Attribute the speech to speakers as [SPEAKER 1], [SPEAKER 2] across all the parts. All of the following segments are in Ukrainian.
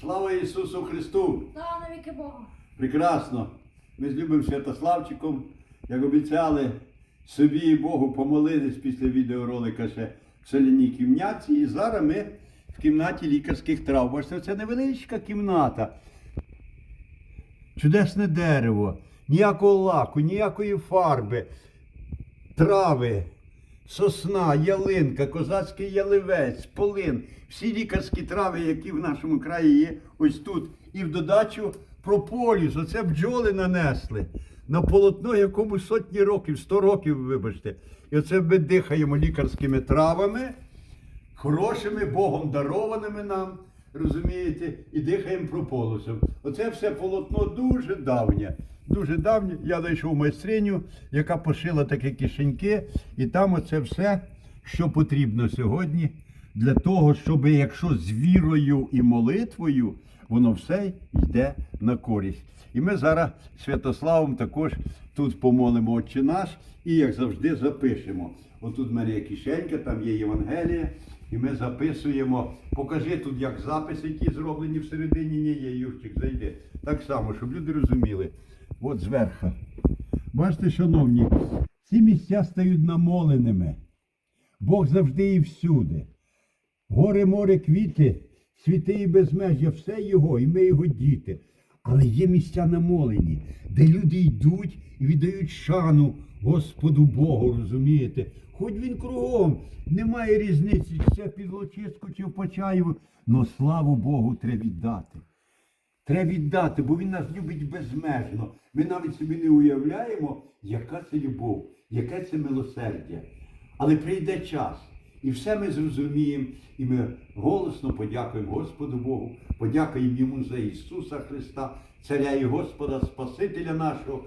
[SPEAKER 1] Слава Ісусу Христу!
[SPEAKER 2] Слава навіки Богу.
[SPEAKER 1] Прекрасно! Ми з любим Святославчиком, як обіцяли собі і Богу помолились після відеоролика ще в соляній кімнаті. І зараз ми в кімнаті лікарських трав. Бачите, це невеличка кімната. Чудесне дерево, ніякого лаку, ніякої фарби, трави, сосна, ялинка, козацький яливець, полин, всі лікарські трави, які в нашому краї є, ось тут. І в додачу прополіс, оце бджоли нанесли на полотно, якому сотні років, сто років, вибачте. І оце ми дихаємо лікарськими травами, хорошими, Богом дарованими нам, розумієте, і дихаємо прополосом. Оце все полотно дуже давнє. Дуже давнє. Я знайшов майстриню, яка пошила такі кишеньки, і там оце все, що потрібно сьогодні, для того, щоб якщо з вірою і молитвою, воно все йде на користь. І ми зараз Святославом також тут помолимо Отче наш і, як завжди, запишемо. Отут в мене є кишенька, там є Євангелія, і ми записуємо. Покажи тут, як записи, які зроблені всередині. Ні, є Юрчик, зайди. Так само, щоб люди розуміли. От зверху. Бачите, шановні, ці місця стають намоленими. Бог завжди і всюди. Гори, море, квіти, світи і безмежжя, все його, і ми його діти. Але є місця намолені, де люди йдуть і віддають шану Господу Богу, розумієте? Хоч він кругом, немає різниці, чи це під Лочицьку, чи в Почаєву, но славу Богу треба віддати. Треба віддати, бо він нас любить безмежно. Ми навіть собі не уявляємо, яка це любов, яке це милосердя. Але прийде час, і все ми зрозуміємо, і ми голосно подякуємо Господу Богу, подякуємо Йому за Ісуса Христа, Царя і Господа, Спасителя нашого,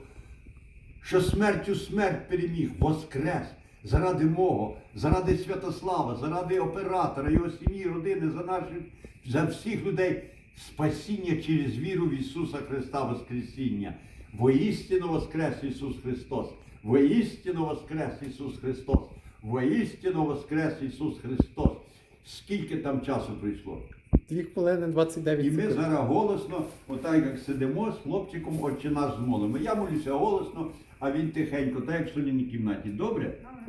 [SPEAKER 1] що смертю смерть переміг, воскрес заради мого, заради Святослава, заради оператора, його сім'ї, родини, за наших, за всіх людей. Спасіння через віру в Ісуса Христа Воскресіння. Воістину воскрес Ісус Христос. Воістину воскрес Ісус Христос. Воістину воскрес Ісус Христос. Скільки там часу прийшло?
[SPEAKER 3] Дві хвилини 29
[SPEAKER 1] І ми зараз голосно, отак як сидимо з хлопчиком, отче наш змолимо. Я молюся голосно, а він тихенько, так як в соляній кімнаті. Добре?
[SPEAKER 2] Добре.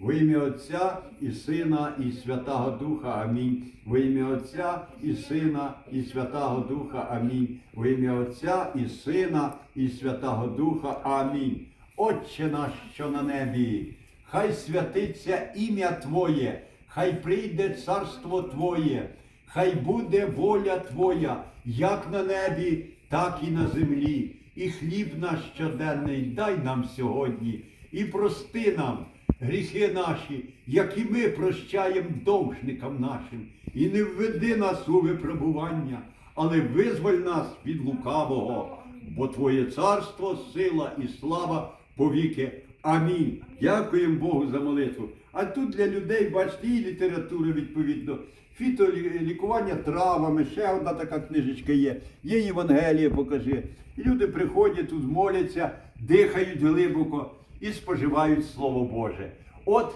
[SPEAKER 1] Во ім'я Отця і Сина, і Святого Духа. Амінь. Во ім'я Отця і Сина, і Святого Духа. Амінь. Во ім'я Отця і Сина, і Святого Духа. Амінь. Отче наш, що на небі, хай святиться ім'я Твоє, хай прийде царство Твоє, хай буде воля Твоя, як на небі, так і на землі. І хліб наш щоденний дай нам сьогодні, і прости нам гріхи наші, як і ми прощаємо довжникам нашим, і не введи нас у випробування, але визволь нас від лукавого, бо Твоє царство, сила і слава повіки. Амінь. Дякуємо Богу за молитву. А тут для людей, бачите, і література відповідно. Фітолікування травами, ще одна така книжечка є. Є Євангеліє, покажи. Люди приходять тут, моляться, дихають глибоко і споживають Слово Боже. От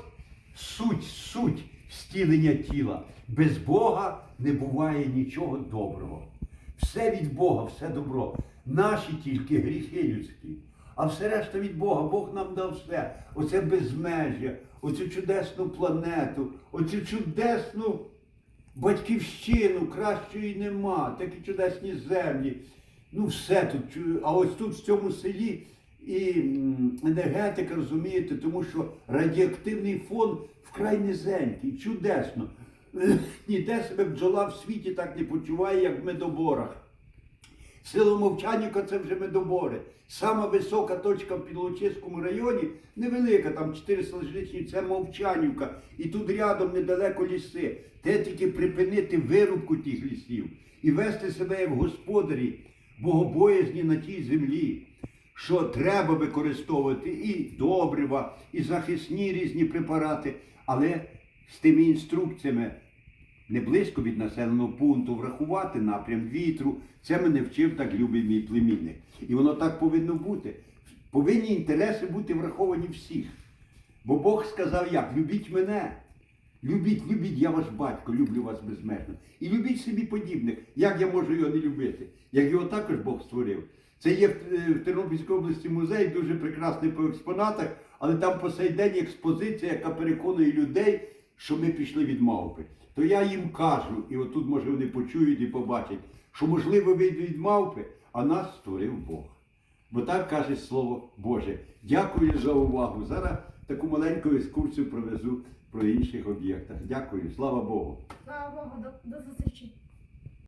[SPEAKER 1] суть, суть стілення тіла. Без Бога не буває нічого доброго. Все від Бога, все добро. Наші тільки гріхи людські. А все решта від Бога. Бог нам дав все. Оце безмежжя, оцю чудесну планету, оцю чудесну батьківщину, кращої нема, такі чудесні землі. Ну, все тут. А ось тут, в цьому селі, і енергетика, розумієте, тому що радіоактивний фон вкрай низенький, чудесно. Ніде себе бджола в світі так не почуває, як в медоборах. Село Мовчанівка це вже медобори. Сама висока точка в Підлочиському районі, невелика, там 4 селищні, це Мовчанівка. І тут рядом недалеко ліси. Те тільки припинити вирубку тих лісів і вести себе як господарі, богобоязні на тій землі. Що треба використовувати і добрива, і захисні різні препарати, але з тими інструкціями не близько від населеного пункту врахувати напрям вітру. Це мене вчив так любий мій племінник. І воно так повинно бути. Повинні інтереси бути враховані всіх. Бо Бог сказав як? Любіть мене. Любіть, любіть, я ваш батько, люблю вас безмежно. І любіть собі подібних. Як я можу його не любити? Як його також Бог створив. Це є в, е, Тернопільській області музей, дуже прекрасний по експонатах, але там по сей день експозиція, яка переконує людей, що ми пішли від мавпи. То я їм кажу, і отут, може, вони почують і побачать, що можливо ви від мавпи, а нас створив Бог. Бо так каже Слово Боже. Дякую за увагу. Зараз таку маленьку екскурсію провезу про інших об'єктах. Дякую, слава Богу.
[SPEAKER 2] Слава Богу, до, до зустрічі.